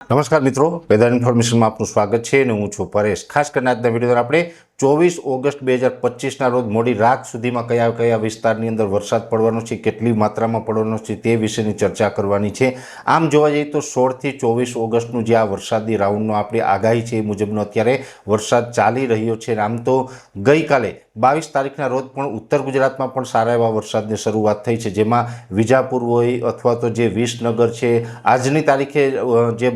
નમસ્કાર મિત્રો વેધર ઇન્ફોર્મેશનમાં આપનું સ્વાગત છે અને હું છું પરેશ. ખાસ કરીને આજના વીડિયો આપણે ચોવીસ ઓગસ્ટ બે હજાર પચીસના રોજ મોડી રાત સુધીમાં કયા કયા વિસ્તારની અંદર વરસાદ પડવાનો છે, કેટલી માત્રામાં પડવાનો છે તે વિશેની ચર્ચા કરવાની છે. આમ જોવા જઈએ તો સોળથી ચોવીસ ઓગસ્ટનું જે આ વરસાદી રાઉન્ડનો આપણી આગાહી છે એ મુજબનો અત્યારે વરસાદ ચાલી રહ્યો છે આમ તો ગઈકાલે બાવીસ તારીખના રોજ પણ ઉત્તર ગુજરાતમાં પણ સારા એવા વરસાદની શરૂઆત થઈ છે, જેમાં વિજાપુર હોય અથવા તો જે વિસનગર છે, આજની તારીખે જે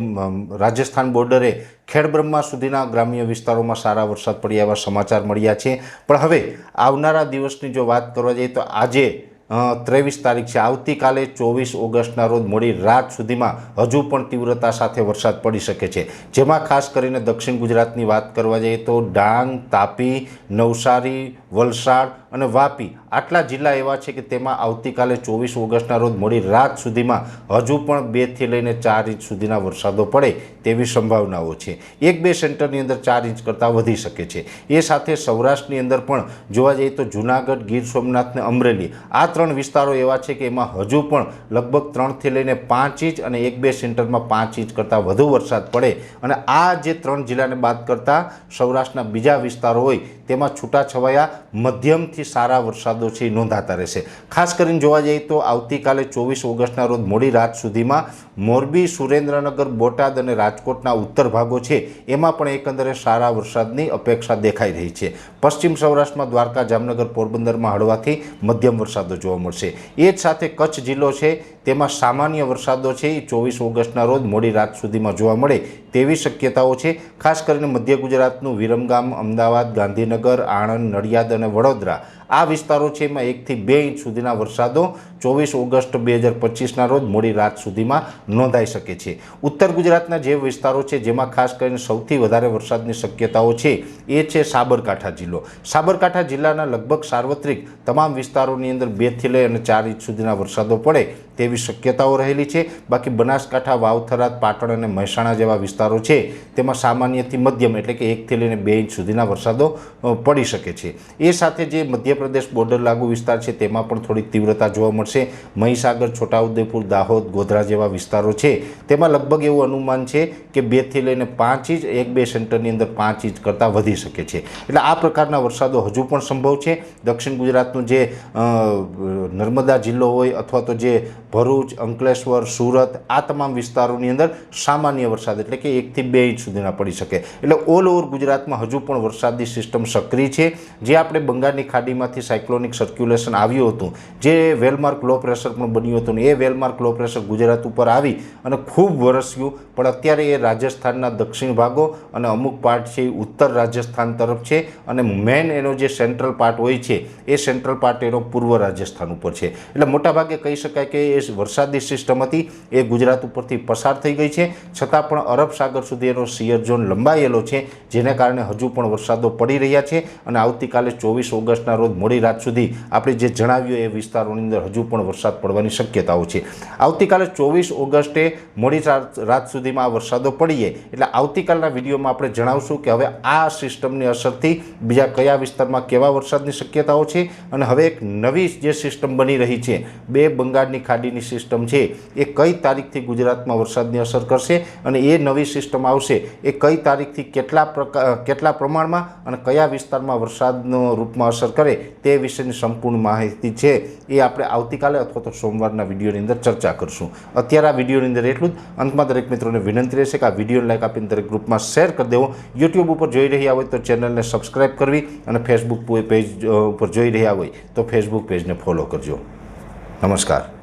રાજસ્થાન બોર્ડરે ખેડબ્રહ્મા સુધીના ગ્રામ્ય વિસ્તારોમાં સારા વરસાદ પડ્યા એવા સમાચાર મળ્યા છે. પણ હવે આવનારા દિવસની જો વાત કરવા જઈએ તો આજે ત્રેવીસ તારીખ છે આવતીકાલે ચોવીસ ઓગસ્ટના રોજ મોડી રાત સુધીમાં હજુ પણ તીવ્રતા સાથે વરસાદ પડી શકે છે. જેમાં ખાસ કરીને દક્ષિણ ગુજરાતની વાત કરવા જઈએ તો ડાંગ, તાપી, નવસારી, વલસાડ અને વાપી આટલા જિલ્લા એવા છે કે તેમાં આવતીકાલે ચોવીસ ઓગસ્ટના રોજ મોડી રાત સુધીમાં હજુ પણ બેથી લઈને ચાર ઇંચ સુધીના વરસાદો પડે તેવી સંભાવનાઓ છે. એક બે સેન્ટરની અંદર ચાર ઇંચ કરતાં વધી શકે છે. એ સાથે સૌરાષ્ટ્રની અંદર પણ જોવા જઈએ તો જૂનાગઢ, ગીર સોમનાથ ને અમરેલી આ ત્રણ વિસ્તારો એવા છે કે એમાં હજુ પણ લગભગ ત્રણથી લઈને પાંચ ઇંચ અને એક બે સેન્ટરમાં પાંચ ઇંચ કરતાં વધુ વરસાદ પડે. અને આ જે ત્રણ જિલ્લાને બાદ કરતાં સૌરાષ્ટ્રના બીજા વિસ્તારો હોય તેમાં છૂટાછવાયા મધ્યમથી સારા વરસાદો છે નોંધાતા રહેશે. ખાસ કરીને જોવા જઈએ તો આવતીકાલે ચોવીસ ઓગસ્ટના રોજ મોડી રાત સુધીમાં મોરબી, સુરેન્દ્રનગર, બોટાદ અને રાજકોટના ઉત્તર ભાગો છે એમાં પણ એકંદરે સારા વરસાદની અપેક્ષા દેખાઈ રહી છે. પશ્ચિમ સૌરાષ્ટ્રમાં દ્વારકા, જામનગર, પોરબંદરમાં હળવાથી મધ્યમ વરસાદો જોવા મળશે. એ જ સાથે કચ્છ જિલ્લો છે તેમાં સામાન્ય વરસાદો છે. એ ચોવીસ ઓગસ્ટના રોજ મોડી રાત સુધીમાં જોવા મળે તેવી શક્યતાઓ છે. ખાસ કરીને મધ્ય ગુજરાતનું વિરમગામ, અમદાવાદ, ગાંધીનગર, આણંદ, નડિયાદ અને વડોદરા આ વિસ્તારો છે. એમાં એકથી બે ઇંચ સુધીના વરસાદો ચોવીસ ઓગસ્ટ બે હજાર પચીસના રોજ મોડી રાત સુધીમાં નોંધાઈ શકે છે. ઉત્તર ગુજરાતના જે વિસ્તારો છે, જેમાં ખાસ કરીને સૌથી વધારે વરસાદની શક્યતાઓ છે, એ છે સાબરકાંઠા જિલ્લો. સાબરકાંઠા જિલ્લાના લગભગ સાર્વત્રિક તમામ વિસ્તારોની અંદર બેથી લઈ અને ચાર ઇંચ સુધીના વરસાદો પડે તેવી શક્યતાઓ રહેલી છે. બાકી બનાસકાંઠા વાવથરા પાટણ અને મહેસાણા જેવા વિસ્તારો છે, તેમાં સામાન્યથી મધ્યમ એટલે કે એકથી લઈને બે ઇંચ સુધીના વરસાદો પડી શકે છે. એ સાથે જે મધ્યપ્રદેશ બોર્ડર લાગુ વિસ્તાર છે, તેમાં પણ થોડીક તીવ્રતા જોવા મળશે. મહીસાગર, છોટાઉદેપુર, દાહોદ, ગોધરા જેવા વિસ્તારો છે. તેમાં લગભગ એવું અનુમાન છે કે બેથી લઈને પાંચ ઇંચ, એક બે સેન્ટરની અંદર પાંચ ઇંચ કરતાં વધી શકે છે. એટલે આ પ્રકારના વરસાદો હજુ પણ સંભવ છે. દક્ષિણ ગુજરાતનું જે નર્મદા જિલ્લો હોય અથવા તો જે ભરૂચ, અંકલેશ્વર, સુરત આ તમામ વિસ્તારોની અંદર સામાન્ય વરસાદ એટલે કે એકથી બે ઇંચ સુધીના પડી શકે. એટલે ઓલ ઓવર ગુજરાતમાં હજુ પણ વરસાદી સિસ્ટમ સક્રિય છે. જે આપણે બંગાળની ખાડીમાંથી સાયક્લોનિક સર્ક્યુલેશન આવ્યું હતું, જે વેલમાર્ક લો પ્રેશર પણ બન્યું હતું એ well marked low pressure Gujarat ઉપર આવી અને ખૂબ વરસ્યું. પણ અત્યારે એ રાજસ્થાનના દક્ષિણ ભાગો અને અમુક પાર્ટ છે ઉત્તર રાજસ્થાન તરફ છે અને મેન એનો જે સેન્ટ્રલ પાર્ટ હોય છે, એ સેન્ટ્રલ પાર્ટ એનો પૂર્વ રાજસ્થાન ઉપર છે. એટલે મોટાભાગે કહી શકાય કે એ વરસાદી સિસ્ટમ હતી, એ ગુજરાત ઉપરથી પસાર થઈ ગઈ છે. છતાં પણ અરબ સાગર સુધી એનો સિયર ઝોન લંબાયેલો છે, જેને કારણે હજુ પણ વરસાદો પડી રહ્યા છે અને આવતીકાલે ચોવીસ ઓગસ્ટના રોજ મોડી રાત સુધી આપણે જે જણાવ્યું એ વિસ્તારોની અંદર હજુ પણ વરસાદ પડવાની શક્યતાઓ છે. આવતીકાલે ચોવીસ ઓગસ્ટે મોડી રાત સુધીમાં આ વરસાદો પડીએ, એટલે આવતીકાલના વિડીયોમાં આપણે જણાવશું કે હવે આ સિસ્ટમની અસરથી બીજા કયા વિસ્તારમાં કેવા વરસાદની શક્યતાઓ છે અને હવે એક નવી જે સિસ્ટમ બની રહી છે, બે બંગાળની ખાડીની સિસ્ટમ છે એ કઈ તારીખથી ગુજરાતમાં વરસાદની અસર કરશે અને એ નવી સિસ્ટમ આવશે એ કઈ તારીખથી કેટલા પ્રકાર કેટલા પ્રમાણમાં અને કયા વિસ્તારમાં વરસાદનો રૂપમાં અસર કરે તે વિશેની સંપૂર્ણ માહિતી છે એ આપણે આવતીકાલે અથવા તો સોમવારના વિડીયોની અંદર ચર્ચા કરશું. અત્યારે આ વિડીયોની અંદર એટલું જ. અંતમાં દરેક મિત્રોને વિનંતી રહેશે કે આ વીડિયો લાઈક આપીને દરેક ગ્રુપમાં શેર કરી દેવો. યુટ્યુબ ઉપર જોઈ રહ્યા હોય તો ચેનલને સબસ્ક્રાઈબ કરવી અને ફેસબુક પેજ ઉપર જોઈ રહ્યા હોય તો ફેસબુક પેજને ફોલો કરજો. નમસ્કાર.